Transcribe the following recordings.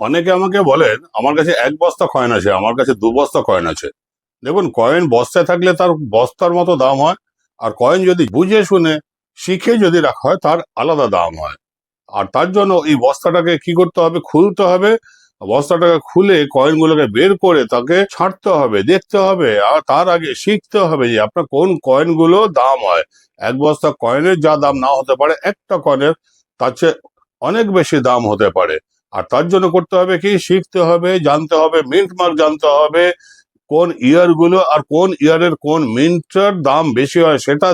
অনেকে আমাকে বলেন, আমার কাছে এক বস্তা কয়েন আছে, আমার কাছে দু বস্তা কয়েন আছে। দেখুন কয়েন বস্তায় থাকলে তার বস্তার মতো দাম হয়, আর কয়েন যদি বুঝে শুনে, শিখে যদি রাখা হয়, তার আলাদা দাম হয়। আর তার জন্য এই বস্তাটাকে কি করতে হবে? খুলতে হবে। বস্তাটাকে খুলে কয়েনগুলোকে বের করে তাকে ছাঁটতে হবে, দেখতে হবে, আর তার আগে শিখতে হবে যে আপনার কোন কয়েনগুলো দাম হয়। এক বস্তা কয়েনের যা দাম না হতে পারে, একটা কয়েনের তার চেয়ে অনেক বেশি দাম হতে পারে। আর তার জন্য করতে হবে কি? শিখতে হবে, জানতে হবে মিন্ট মার্ক জানতে হবে, কোন ইয়ারগুলো আর কোন ইয়ারের কোন মিন্টের দাম বেশি হয় সেটা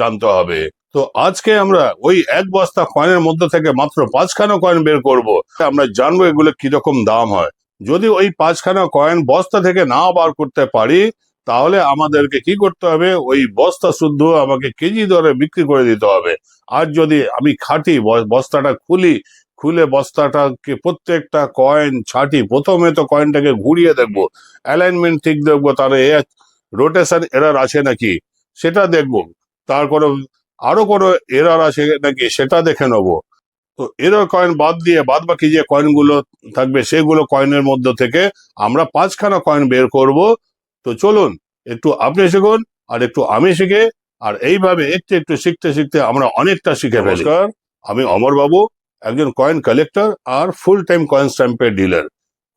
জানতে হবে। তো আজকে আমরা ওই এক বস্তা কয়েনের মধ্যে থেকে মাত্র পাঁচখানা কয়েন বের করব। আমরা জানব এগুলো কীরকম দাম হয়। যদি ওই পাঁচখানা কয়েন বস্তা থেকে না বার করতে পারি, তাহলে আমাদেরকে কি করতে হবে? ওই বস্তা শুদ্ধ আমাকে কেজি দরে বিক্রি করে দিতে হবে। আর যদি আমি খাটি বস্তাটা খুলি খুলে বস্তাটাকে প্রত্যেকটা কয়েন ছাটি। প্রথমে তো কয়েনটাকে ঘুরিয়ে দেখব। অ্যালাইনমেন্ট ঠিক দেখব তার রোটেশন এরার আছে নাকি? সেটা দেখব। তার কোনো আরও কোনো এরার আছে নাকি সেটা দেখে নেব। তো এরার কয়েন বাদ দিয়ে বাদ বাকি যে কয়েনগুলো থাকবে সেগুলো কয়েনের মধ্যে থেকে আমরা পাঁচখানা কয়েন বের করব। তো চলুন একটু আপনি শিখুন আর একটু আমি শিখে আর এইভাবে একটু একটু শিখতে শিখতে আমরা অনেকটা শিখে নমস্কার। আমি অমর বাবু একজন কয়েন কালেক্টর আর ফুল টাইম কয়েন স্ট্যাম্পের ডিলার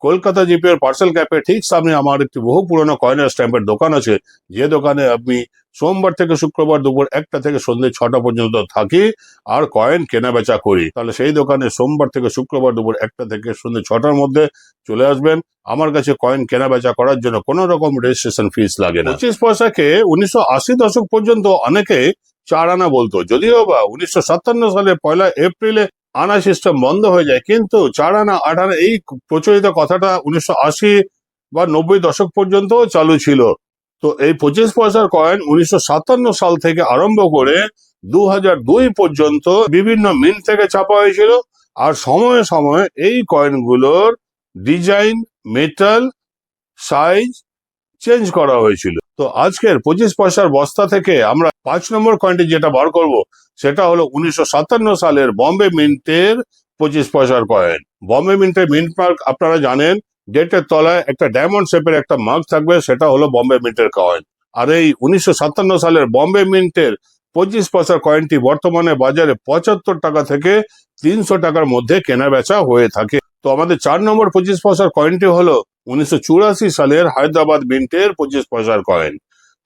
কলকাতা জিপিএর পার্সেল ক্যাপে ঠিক সামনে আমার একটি বহু পুরনো কয়েনের স্ট্যাম্পের দোকান আছে। যে দোকানে আমি সোমবার থেকে শুক্রবার দুপুর একটা থেকে সন্ধ্যে ছটা পর্যন্ত থাকি আর কয়েন কেনা বেচা করি। তাহলে সেই দোকানে সোমবার থেকে শুক্রবার দুপুর একটা থেকে সন্ধ্যে ছটার মধ্যে চলে আসবেন। আমার কাছে কয়েন কেনা বেচা করার জন্য কোনো রকম রেজিস্ট্রেশন ফিস লাগে না। পঁচিশ পয়সাকে উনিশশো আশি দশক পর্যন্ত অনেকে চার আনা বলতো। যদিও বা উনিশশো সাতান্ন সালে পয়লা এপ্রিলে আনা সিস্টেম বন্ধ হয়ে যায়। কিন্তু চার আনা আট আনা এই প্রচলিত কথাটা উনিশশো আশি বা নব্বই দশক পর্যন্ত চালু ছিল। তো এই পঁচিশ পয়সার কয়েন উনিশশো সাতান্ন সাল থেকে আরম্ভ করে দু পর্যন্ত বিভিন্ন মিন্ট থেকে ছাপা হয়েছিল। আর সময়ে সময়ে এই কয়েনগুলোর ডিজাইন মেটাল সাইজ চেঞ্জ করা হয়েছিল। তো আজকের পঁচিশ পয়সার বস্তা থেকে আমরা পাঁচ নম্বর কয়েনটি যেটা বার করব, সেটা হলো উনিশশো সাতান্ন সালের বম্বে মিন্টের পঁচিশ পয়সার কয়েন বম্বে মিন্টের মিন্ট মার্ক আপনারা জানেন ডেটের তলায় একটা ডায়মন্ড শেপের একটা মার্ক থাকবে, সেটা হলো বম্বে মিন্টের কয়েন আর এই উনিশশো সাতান্ন সালের বম্বে মিন্টের পঁচিশ পয়সার কয়েনটি বর্তমানে বাজারে পঁচাত্তর টাকা থেকে তিনশো টাকার মধ্যে কেনা বেচা হয়ে থাকে। তো আমাদের চার নম্বর পঁচিশ পয়সার কয়েনটি হলো উনিশশো চুরাশি সালের হায়দ্রাবাদ মিন্টের পঁচিশ পয়সার কয়েন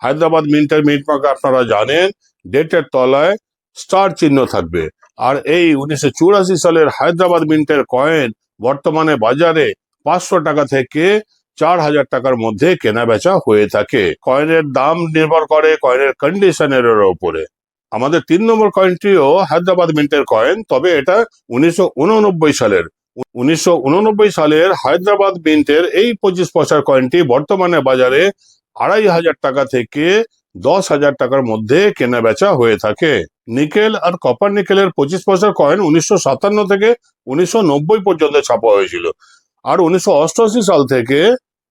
হায়দ্রাবাদ মিন্টের মিন্ট মার্ক আপনারা জানেন, ডেটের তলায় স্টার চিহ্ন থাকবে। আর এই উনিশশো চুরাশি সালের হায়দ্রাবাদ মিন্টের কয়েন বর্তমানে বাজারে পাঁচশো টাকা থেকে চার হাজার টাকার মধ্যে কেনা বেচা হয়ে থাকে। কয়েনের দাম নির্ভর করে কয়েনের কন্ডিশনের উপরে। আমাদের তিন নম্বর কয়েনটিও হায়দ্রাবাদ মিন্টের কয়েন, তবে এটা উনিশশো উননব্বই সালের। উনিশশো উননব্বই সালের হায়দ্রাবাদ মিন্টের এই পঁচিশ পয়সার কয়েনটি বর্তমানে বাজারে আড়াই হাজার টাকা থেকে দশ হাজার টাকার মধ্যে কেনা বেচা হয়ে থাকে। নিকেল আর কপার নিকেলের পঁচিশ পয়সার কয়েন উনিশশো সাতান্ন থেকে উনিশশো নব্বই পর্যন্ত ছাপা হয়েছিল। আর উনিশশো অষ্টআশি সাল থেকে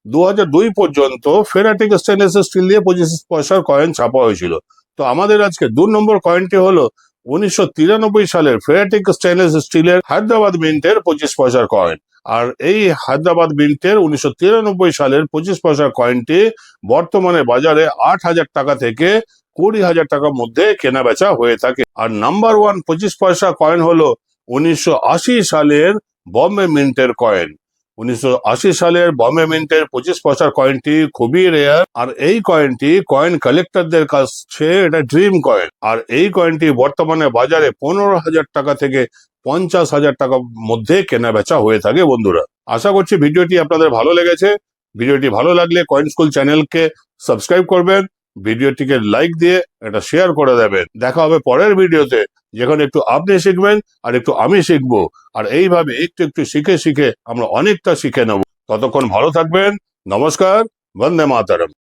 দু দুই পর্যন্ত ফেরাটিক স্টেনলেস স্টিল দিয়ে পঁচিশ পয়সার কয়েন ছাপা হয়েছিল। তো আমাদের আজকে দু নম্বর কয়েনটি হলো উনিশশো তিরানব্বই সালের ফেরাটিক স্টেনলেস স্টিলের হায়দ্রাবাদ মিন্টের পঁচিশ পয়সার কয়েন আর এই হায়দ্রাবাদ মিন্টের উনিশশো তিরানব্বই সালের পঁচিশ পয়সার কয়েনটি বর্তমানে বাজারে আট হাজার টাকা থেকে কুড়ি হাজার টাকার মধ্যে কেনা বেচা হয়ে থাকে। আর নাম্বার ওয়ান পঁচিশ পয়সা কয়েন হলো উনিশশো আশি সালের বম্বে মিন্টের কয়েন উনিশশো আশি সালের বম্বে মিন্টের পঁচিশ পয়সার কয়েনটি খুবই রেয়ার আর এই কয়েনটি কয়েন কালেক্টরদের কাছে এটা ড্রিম কয়েন আর এই কয়েনটি বর্তমানে বাজারে পনেরো হাজার টাকা থেকে পঞ্চাশ হাজার টাকার মধ্যে কেনা বেচা হয়ে থাকে বন্ধুরা। আশা করছি ভিডিওটি আপনাদের ভালো লেগেছে। ভিডিওটি ভালো লাগলে কয়েন স্কুল চ্যানেলকে সাবস্ক্রাইব করবেন, ভিডিওটিকে লাইক দিয়ে এটা শেয়ার করে দেবেন। দেখা হবে পরের ভিডিওতে, যেখানে একটু আপনি শিখবেন আর একটু আমি শিখব। আর এইভাবে একটু একটু শিখে শিখে আমরা অনেকটা শিখে নেব। ততক্ষণ ভালো থাকবেন। নমস্কার, বন্দে মাতারম।